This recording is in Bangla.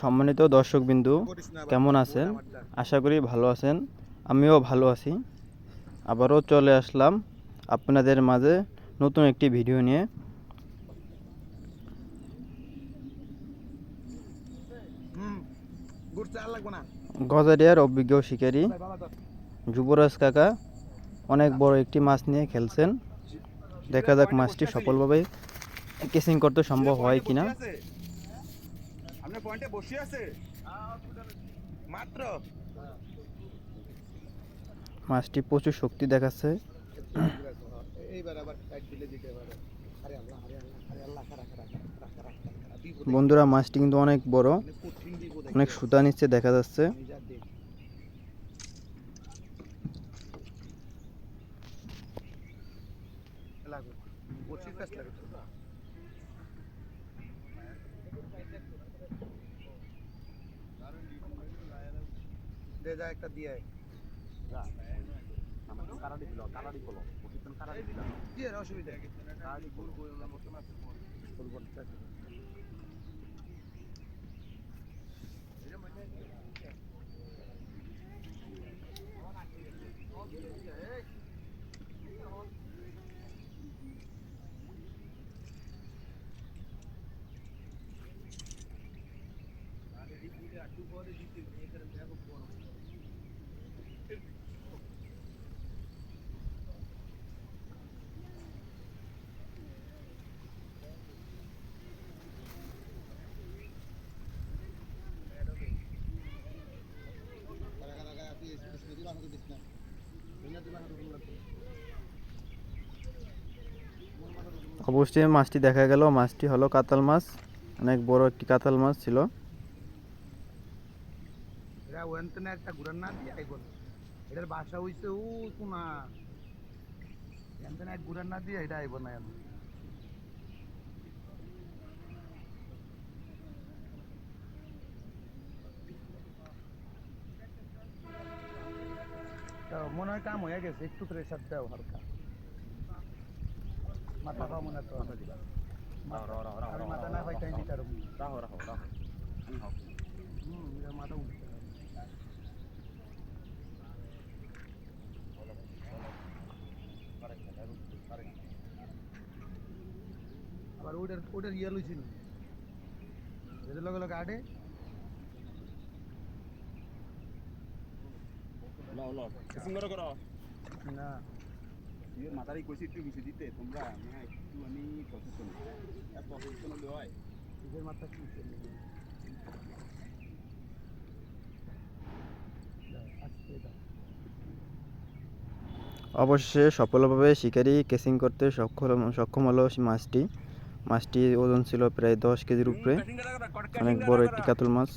সম্মানিত দর্শকবিন্দু কেমন আছেন? আশা করি ভালো আছেন। আমিও ভালো আছি। আবারও চলে আসলাম আপনাদের মাঝে নতুন একটি ভিডিও নিয়ে। গজারিয়ার অভিজ্ঞ শিকারী। যুবরাজ কাকা অনেক বড় একটি মাছ নিয়ে খেলছেন। দেখা যাক মাছটি সফলভাবে কেসিং করতে সম্ভব হয় কিনা। বসে পয়েন্টে বসে আছে? মাত্র? মাছটি প্রচুর শক্তি দেখাচ্ছে। এইবার আবার টাইট দিলে দিতে পারে। আরে আল্লাহ আরে আল্লাহ আরে আল্লাহ খারা খারা খারা খারা খারা বিপদ বন্ধুরা মাছটি কিন্তু অনেক বড়। অনেক অনেক সুতা নিচ্ছে দেখা যাচ্ছে। এই যা দেখ লাগবে কারাডি কাজ লাগে তো। দে যা একটা দিয়ে আয়। দিয়ে আয়, অসুবিধা। অবশ্যই মাছটি দেখা গেল। মাছটি হলো কাতাল মাছ। অনেক বড় একটি কাতাল মাছ ছিল। ওখানে একটা ঘুরান না দিয়ে আইব। না। এটার বাসা হইছে ও কোনা এখানে এক ঘুরান না দিয়ে এটা আইব না এখন। তো মনে হয় কাম হয়ে গেছে একটু প্রেশার দাও হালকা। মাথা পাবো না তো আমি মাথা না পাই তাই দিতে পারব হুম এটা মাথা উঠছে আবার ওটার ওটার ইয়ে লইছিল এদের লগে লগে আডে না। মাথারি কইছি একটু বেশি দিতে। তোমরা একটু আমি প্রফেশনাল প্রফেশনাল হয়। মাথা কি ছিল? অবশেষে সফলভাবে শিকারি কেসিং করতে সক্ষম সক্ষম হলো মাছটি। মাছটির ওজন ছিল প্রায় দশ কেজির উপরে। অনেক বড় একটি কাতল মাছ।